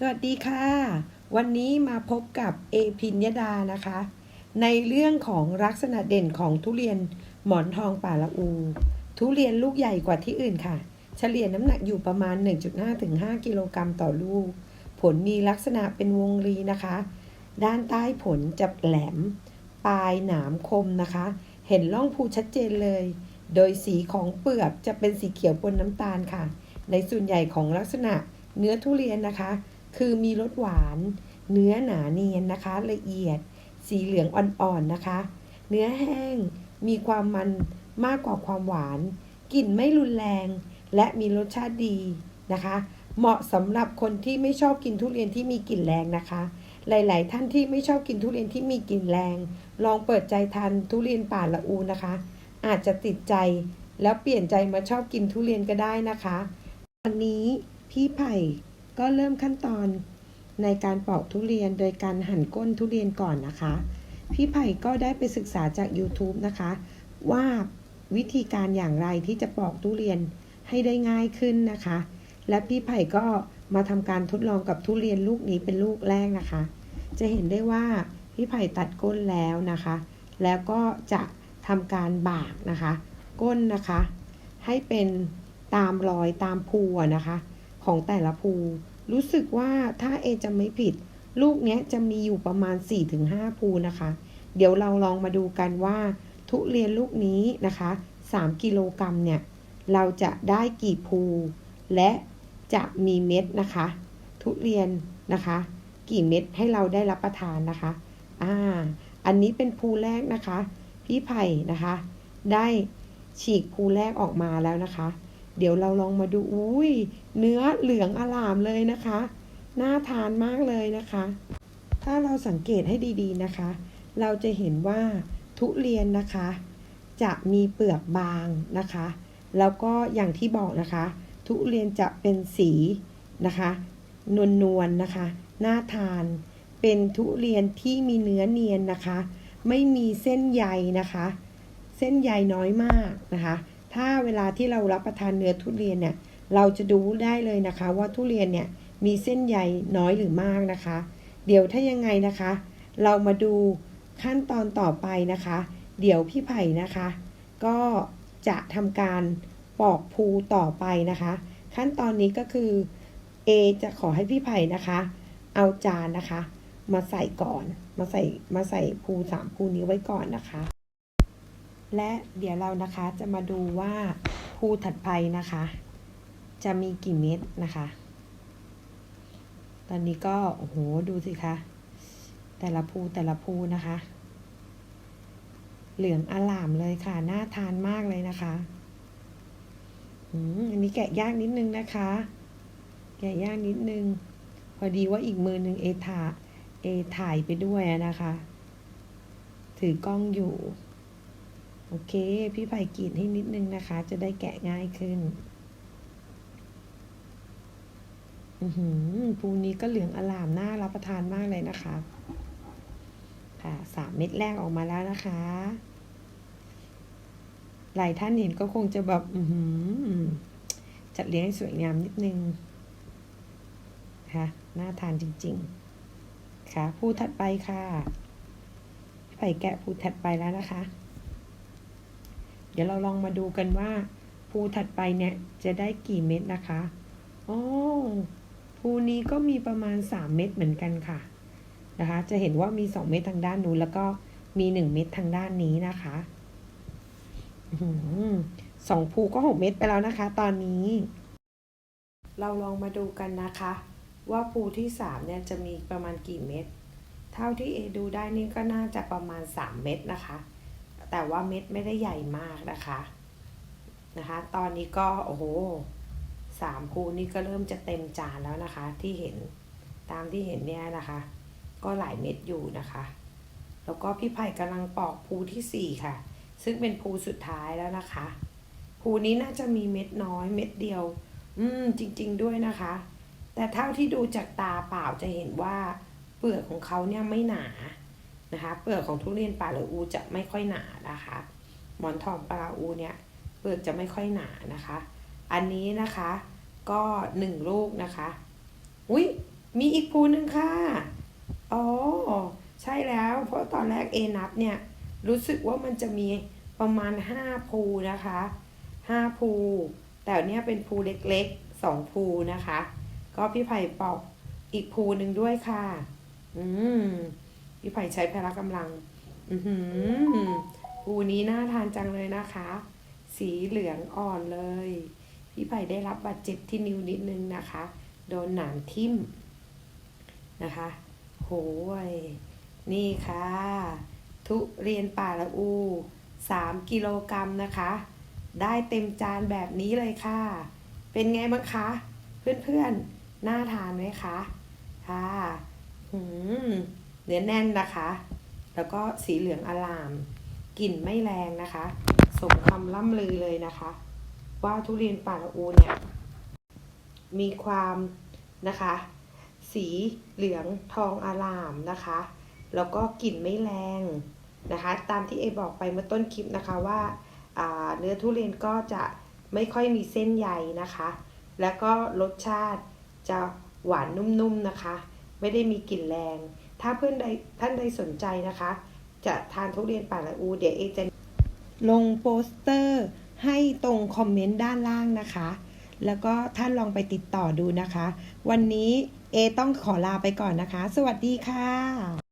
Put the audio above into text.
สวัสดีค่ะ วันนี้มาพบกับเอพิญญดานะคะ ในเรื่องของลักษณะเด่นของทุเรียนหมอนทองป่าละอู ทุเรียนลูกใหญ่กว่าที่อื่นค่ะ เฉลี่ยน้ำหนักอยู่ประมาณ 1.5 ถึง 5 กิโลกรัมต่อลูก ผลมีลักษณะเป็นวงรีนะคะ ด้านใต้ผลจะแหลม ปลายหนามคมนะคะ เห็นร่องภูชัดเจนเลย โดยสีของเปลือกจะเป็นสีเขียวปนน้ำตาลค่ะ ในส่วนใหญ่ของลักษณะเนื้อทุเรียนนะคะ คือมีรสหวาน เนื้อหนาเนียนนะคะ ละเอียด สีเหลืองอ่อนๆนะคะ เนื้อแห้ง มีความมันมากกว่าความหวาน กลิ่นไม่รุนแรง และมีรสชาติดีนะคะ เหมาะสำหรับคนที่ไม่ชอบกินทุเรียนที่มีกลิ่นแรงนะคะ หลาย ๆ ท่านที่ไม่ชอบกินทุเรียนที่มีกลิ่นแรง ลองเปิดใจทานทุเรียนป่าละอูนะคะ อาจจะติดใจแล้วเปลี่ยนใจมาชอบกินทุเรียนก็ได้นะคะ วันนี้พี่ไผ่ ก็เริ่มขั้นตอนในการปอกทุเรียนโดยการหั่นก้นทุเรียนก่อนนะคะ พี่ไผ่ก็ได้ไปศึกษาจาก YouTube นะคะ ว่าวิธีการอย่างไรที่จะปอกทุเรียนให้ได้ง่ายขึ้นนะคะ และพี่ไผ่ก็มาทำการทดลองกับทุเรียนลูกนี้เป็นลูกแรกนะคะ จะเห็นได้ว่าพี่ไผ่ตัดก้นแล้วนะคะ แล้วก็จะทำการบากนะคะ ก้นนะคะ ให้เป็นตามรอยตามภูนะคะ ของแต่ละภู รู้สึกว่าถ้าเอจะไม่ผิด ลูกเนี้ยจะมีอยู่ประมาณ 4-5 ภูนะคะ เดี๋ยวเราลองมาดูกันว่า ทุเรียนลูกนี้นะคะ 3 กิโลกรัมเนี่ย เราจะได้กี่ภูและจะมีเม็ดนะคะ ทุเรียนนะคะ กี่เม็ดให้เราได้รับประทานนะคะอ่าอันนี้เป็นภูแรกนะคะ พี่ไผ่นะคะ ได้ฉีกภูแรกออกมาแล้วนะคะ เดี๋ยวเราลองมาดูอุ้ยเนื้อเหลืองอลามเลยนะคะ น่าทานมากเลยนะคะ ถ้าเราสังเกตให้ดีๆนะคะ เราจะเห็นว่าทุเรียนนะคะ จะมีเปลือกบางนะคะ แล้วก็อย่างที่บอกนะคะ ทุเรียนจะเป็นสีนะคะนวลๆนนะคะ น่าทาน เป็นทุเรียนที่มีเนื้อเนียนนะคะ ไม่มีเส้นใยนะคะ เส้นใยน้อยมากนะคะ ถ้าเวลาที่เรารับประทานเนื้อทุเรียนเนี่ย เราจะดูได้เลยนะคะ ว่าทุเรียนเนี่ยมีเส้นใยน้อยหรือมากนะคะ เดี๋ยวถ้ายังไงนะคะ เรามาดูขั้นตอนต่อไปนะคะ เดี๋ยวพี่ไผ่นะคะ ก็จะทำการปอกภูต่อไปนะคะ ขั้นตอนนี้ก็คือ A จะขอให้พี่ไผ่นะคะ เอาจานนะคะ มาใส่ก่อน มาใส่มาใส่ภูสามภูนี้ไว้ก่อนนะคะ และเดี๋ยวเรานะคะจะมาดูว่าภูถัดไปนะคะ จะมีกี่เม็ดนะคะ ตอนนี้ก็โอ้โหดูสิคะ แต่ละภูแต่ละภูนะคะ เหลืองอลามเลยค่ะ น่าทานมากเลยนะคะอืมอันนี้แกะยากนิดนึงนะคะ แกะยากนิดนึง พอดีว่าอีกมือหนึ่งเอถ่าเอถ่ายไปด้วยนะคะ ถือกล้องอยู่ โอเค พี่ไผ่กรีดให้นิดนึงนะคะ จะได้แกะง่ายขึ้น อือหือภูนี้ก็เหลืองอลามน่ารับประทานมากเลยนะคะ ค่ะสามเม็ดแรกออกมาแล้วนะคะ หลายท่านเห็นก็คงจะแบบ อือหือ จัดเลี้ยงให้สวยงามนิดนึงค่ะน่าทานจริง ๆ ค่ะภูถัดไปค่ะไผ่แกะภูถัดไปแล้วนะคะ เดี๋ยวเราลองมาดูกันว่าภูถัดไปเนี่ยจะได้กี่เม็ดนะคะโอ้ภูนี้ก็มีประมาณ 3 เม็ดเหมือนกันค่ะนะคะ จะเห็นว่ามี 2 เม็ดทางด้านนู้นแล้วก็มี 1 เม็ดทางด้านนี้นะคะสองภูก็ 6 เม็ดไปแล้วนะคะ ตอนนี้ เราลองมาดูกันนะคะ ว่าภูที่ 3 เนี่ยจะมีประมาณกี่เม็ดเท่าที่เอดูได้นี่ก็น่าจะประมาณ 3 เม็ดนะคะ แต่ว่าเม็ดไม่ได้ใหญ่มากนะคะนะคะ ตอนนี้ก็โอ้โหสามภูนี่ก็เริ่มจะเต็มจานแล้วนะคะ ที่เห็นตามที่เห็นเนี่ยนะคะ ก็หลายเม็ดอยู่นะคะ แล้วก็พี่ไผ่กำลังปอกภูที่สี่ค่ะ ซึ่งเป็นภูสุดท้ายแล้วนะคะภูนี้น่าจะมีเม็ดน้อยเม็ดเดียว อืมจริง ๆด้วยนะคะ แต่เท่าที่ดูจากตาเปล่าจะเห็นว่าเปลือกของเขาเนี่ยไม่หนา นะคะเปลือกของทุเรียนป่าหรืออูจะไม่ค่อยหนานะคะหมอนทองปลาอูเนี่ยเปลือกจะไม่ค่อยหนานะคะ อันนี้นะคะก็หนึ่งลูกนะคะอุ้ยมีอีกภูหนึ่งค่ะอ๋อใช่แล้วเพราะตอนแรกเอนับเนี่ยรู้สึกว่ามันจะมีประมาณห้าภูนะคะห้าภู แต่เนี่ยเป็นภูเล็กๆสองภูนะคะ ก็พี่ไผ่ปอกอีกภูหนึ่งด้วยค่ะ อืม พี่ไผ่ใช้พละกำลัง อือหือภูนี้น่าทานจังเลยนะคะ สีเหลืองอ่อนเลย พี่ไผ่ได้รับบาดเจ็บที่นิ้วนิดนึงนะคะ โดนหนามทิ่มนะคะ โหย นี่ค่ะ ทุเรียนป่าละอู3กิโลกรัมนะคะ ได้เต็มจานแบบนี้เลยค่ะ เป็นไงบ้างคะ เพื่อนๆ น่าทานไหมคะ ค่ะ หืม เนื้อแน่นนะคะ แล้วก็สีเหลืองอลาม กลิ่นไม่แรงนะคะ สมคำล่ำลือเลยนะคะ ว่าทุเรียนป่าละอูเนี่ย มีความนะคะ สีเหลืองทองอลามนะคะ แล้วก็กลิ่นไม่แรงนะคะ ตามที่เอบอกไปเมื่อต้นคลิปนะคะว่าาเนื้อทุเรียนก็จะไม่ค่อยมีเส้นใยนะคะ แล้วก็รสชาติจะหวานนุ่มๆนะคะ ไม่ได้มีกลิ่นแรง ถ้าเพื่อนใดท่านใดสนใจนะคะ จะทานทุเรียนป่าละอู เดี๋ยวเอจะลงโปสเตอร์ให้ตรงคอมเมนต์ด้านล่างนะคะ แล้วก็ท่านลองไปติดต่อดูนะคะ วันนี้เอต้องขอลาไปก่อนนะคะ สวัสดีค่ะ